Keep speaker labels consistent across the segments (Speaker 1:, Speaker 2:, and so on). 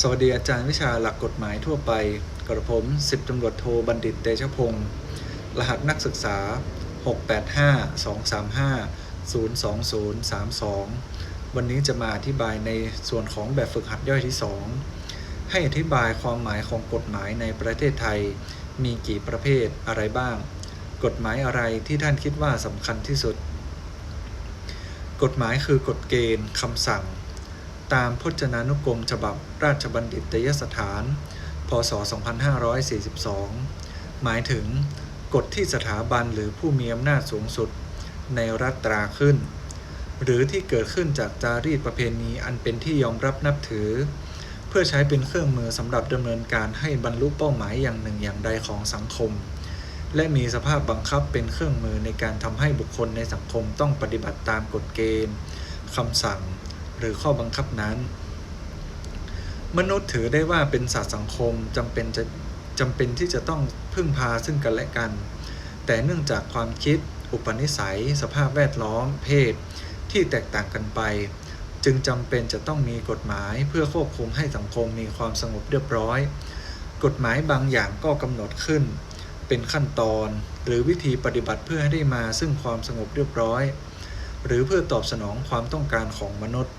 Speaker 1: สวัสดีอาจารย์วิชาหลักกฎหมายทั่วไป กระผมสิบตำรวจโทบัณฑิตเตชะพงศ์รหัสนักศึกษา 685-235-02032 วันนี้จะมาอธิบายในส่วนของแบบฝึกหัดย่อยที่ 2 ให้อธิบายความหมายของกฎหมายในประเทศไทย มีกี่ประเภทอะไรบ้าง กฎหมายอะไรที่ท่านคิดว่าสำคัญที่สุด กฎหมายคือกฎเกณฑ์คำสั่ง ตามพจนานุกรมฉบับราชบัณฑิตยสถาน พศ 2542 หมายถึง กฎที่สถาบันหรือผู้มีอำนาจสูงสุด ในรัฐตราขึ้น หรือที่เกิดขึ้นจากจารีตประเพณีอันเป็นที่ยอมรับนับถือ เพื่อใช้เป็นเครื่องมือสำหรับดำเนินการให้บรรลุเป้าหมายอย่างหนึ่งอย่างใดของสังคม และมีสภาพบังคับเป็นเครื่องมือในการทำให้บุคคลในสังคมต้องปฏิบัติตามกฎเกณฑ์คำสั่ง หรือข้อบังคับนั้น มนุษย์ถือได้ว่าเป็นสัตว์สังคมจำเป็นจะจำเป็นที่จะต้องพึ่งพาซึ่งกันและกัน แต่เนื่องจากความคิด อุปนิสัย สภาพแวดล้อม เพศ ที่แตกต่างกันไป จึงจำเป็นจะต้องมีกฎหมายเพื่อควบคุมให้สังคมมีความสงบเรียบร้อย กฎหมายบางอย่างก็กำหนดขึ้น เป็นขั้นตอน หรือวิธีปฏิบัติเพื่อให้ได้มาซึ่งความสงบเรียบร้อย หรือเพื่อตอบสนองความต้องการของมนุษย์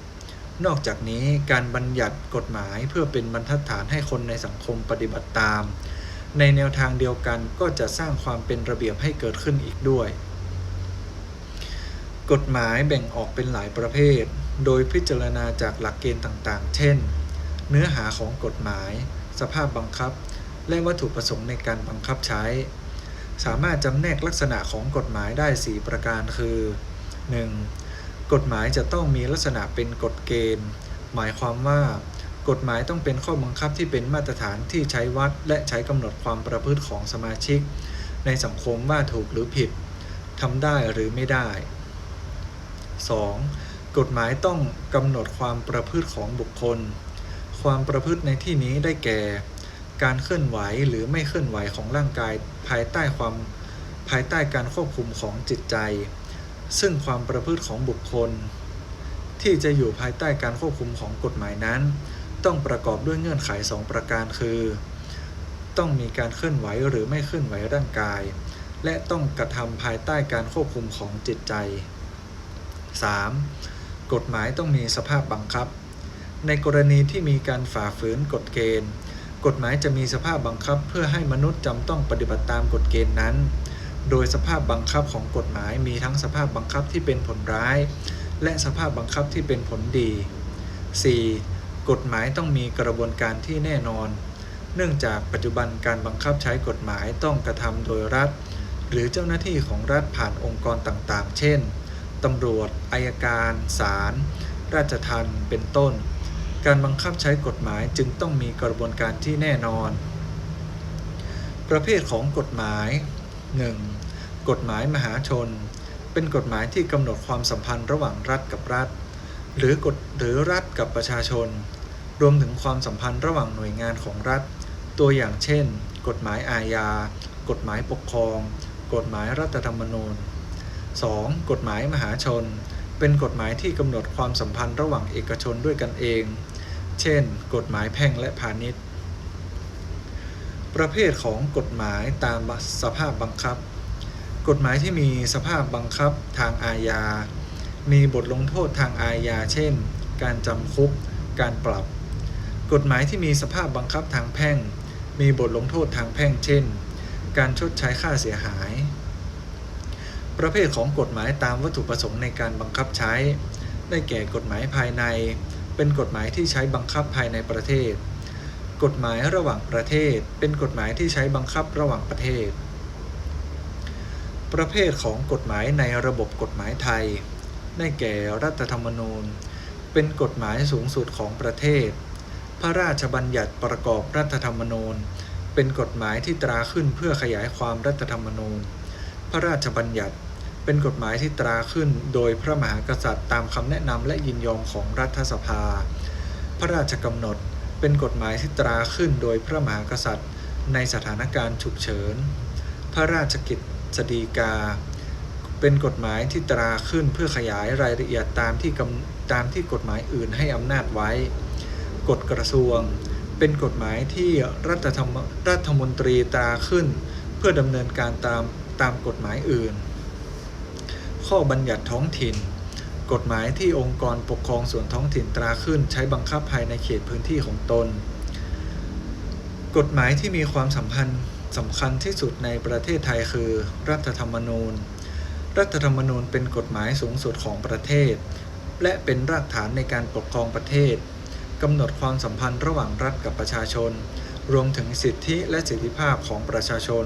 Speaker 1: นอกจากนี้การบัญญัติกฎหมายเพื่อเป็นบรรทัดฐานให้คนในสังคมปฏิบัติตาม ในแนวทางเดียวกันก็จะสร้างความเป็นระเบียบให้เกิดขึ้นอีกด้วย กฎหมายแบ่งออกเป็นหลายประเภท โดยพิจารณาจากหลักเกณฑ์ต่างๆ เช่น เนื้อหาของกฎหมาย สภาพบังคับ และวัตถุประสงค์ในการบังคับใช้ สามารถจำแนกลักษณะของกฎหมายได้ 4 ประการคือ 1. กฎหมายจะต้องมีลักษณะเป็นกฎเกณฑ์ หมายความว่า กฎหมายต้องเป็นข้อบังคับที่เป็นมาตรฐานที่ใช้วัด และใช้กำหนดความประพฤติของสมาชิก ในสังคมว่าถูกหรือผิดทำได้หรือไม่ได้ 2. กฎหมายต้องกำหนดความประพฤติของบุคคล ความประพฤติในที่นี้ได้แก่ การเคลื่อนไหวหรือไม่เคลื่อนไหวของร่างกายภายใต้ความภายใต้การควบคุมของจิตใจ ซึ่งความประพฤติของบุคคล ที่จะอยู่ภายใต้การควบคุมของกฎหมายนั้น ต้องประกอบด้วยเงื่อนไขสองประการคือ ต้องมีการเคลื่อนไหวหรือไม่เคลื่อนไหวร่างกาย และต้องกระทำภายใต้การควบคุมของจิตใจ 3. กฎหมายต้องมีสภาพบังคับ ในกรณีที่มีการฝ่าฝืนกฎเกณฑ์ กฎหมายจะมีสภาพบังคับเพื่อให้มนุษย์จำต้องปฏิบัติตามกฎเกณฑ์นั้น โดยสภาพบังคับของกฎหมายมีทั้งสภาพบังคับที่เป็นผลร้าย และสภาพบังคับที่เป็นผลดี 4. กฎหมายต้องมีกระบวนการที่แน่นอน เนื่องจากปัจจุบันการบังคับใช้กฎหมายต้องกระทำโดยรัฐ หรือเจ้าหน้าที่ของรัฐผ่านองค์กรต่างๆ เช่นตำรวจ อายการ ศาล ราชทัณฑ์เป็นต้น การบังคับใช้กฎหมายจึงต้องมีกระบวนการที่แน่นอน ประเภทของกฎหมาย 1. กฎหมายมหาชน เป็นกฎหมายที่กำหนดความสัมพันธ์ระหว่างรัฐกับรัฐ หรือกฎหรือรัฐกับประชาชน รวมถึงความสัมพันธ์ระหว่างหน่วยงานของรัฐ ตัวอย่างเช่น กฎหมายอาญา กฎหมายปกครอง กฎหมายรัฐธรรมนูญ 2. กฎหมายมหาชน เป็นกฎหมายที่กำหนดความสัมพันธ์ระหว่างเอกชนด้วยกันเอง เช่น กฎหมายแพ่งและพาณิชย์ ประเภทของกฎหมายตามสภาพบังคับ กฎหมายที่มีสภาพบังคับทางอาญา มีบทลงโทษทางอาญา เช่น การจำคุก การปรับ กฎหมายที่มีสภาพบังคับทางแพ่ง มีบทลงโทษทางแพ่ง เช่น การชดใช้ค่าเสียหาย ประเภทของกฎหมายตามวัตถุประสงค์ในการบังคับใช้ ได้แก่กฎหมายภายใน เป็นกฎหมายที่ใช้บังคับภายในประเทศ กฎหมายระหว่างประเทศ เป็นกฎหมายที่ใช้บังคับระหว่างประเทศ ประเภทของกฎหมายในระบบกฎหมายไทย ได้แก่รัฐธรรมนูญ เป็นกฎหมายสูงสุดของประเทศ พระราชบัญญัติประกอบรัฐธรรมนูญ เป็นกฎหมายที่ตราขึ้นเพื่อขยายความรัฐธรรมนูญ พระราชบัญญัติเป็นกฎหมายที่ตราขึ้นโดยพระมหากษัตริย์ตามคำแนะนำและยินยอมของรัฐสภา พระราชกำหนดเป็นกฎหมายที่ตราขึ้นโดยพระมหากษัตริย์ ในสถานการณ์ฉุกเฉิน พระราชกิจ สฎีกา เป็นกฎหมายที่ตราขึ้นเพื่อขยายรายละเอียดตามที่ตามที่กฎหมายอื่นให้อำนาจไว้ กฎกระทรวง เป็นกฎหมายที่รัฐธรรมรัฐมนตรีตราขึ้น เพื่อดำเนินการตามตามกฎหมายอื่น ข้อบัญญัติท้องถิ่น กฎหมายที่องค์กรปกครองส่วนท้องถิ่นตราขึ้นใช้บังคับภายในเขตพื้นที่ของตน กฎหมายที่มีความสัมพันธ์ สำคัญที่สุดในประเทศไทยคือ รัฐธรรมนูญ รัฐธรรมนูญเป็นกฎหมายสูงสุดของประเทศ และเป็นรากฐานในการปกครองประเทศกำหนดความสัมพันธ์ระหว่างรัฐกับประชาชน รวมถึงสิทธิและสิทธิภาพของประชาชน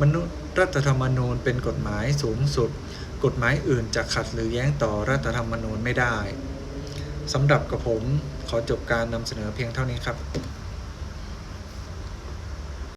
Speaker 1: มนุษย์รัฐธรรมนูญเป็นกฎหมายสูงสุด กฎหมายอื่นจะขัดหรือแย้งต่อรัฐธรรมนูญไม่ได้สำหรับกับผมขอจบการนำเสนอเพียงเท่านี้ครับ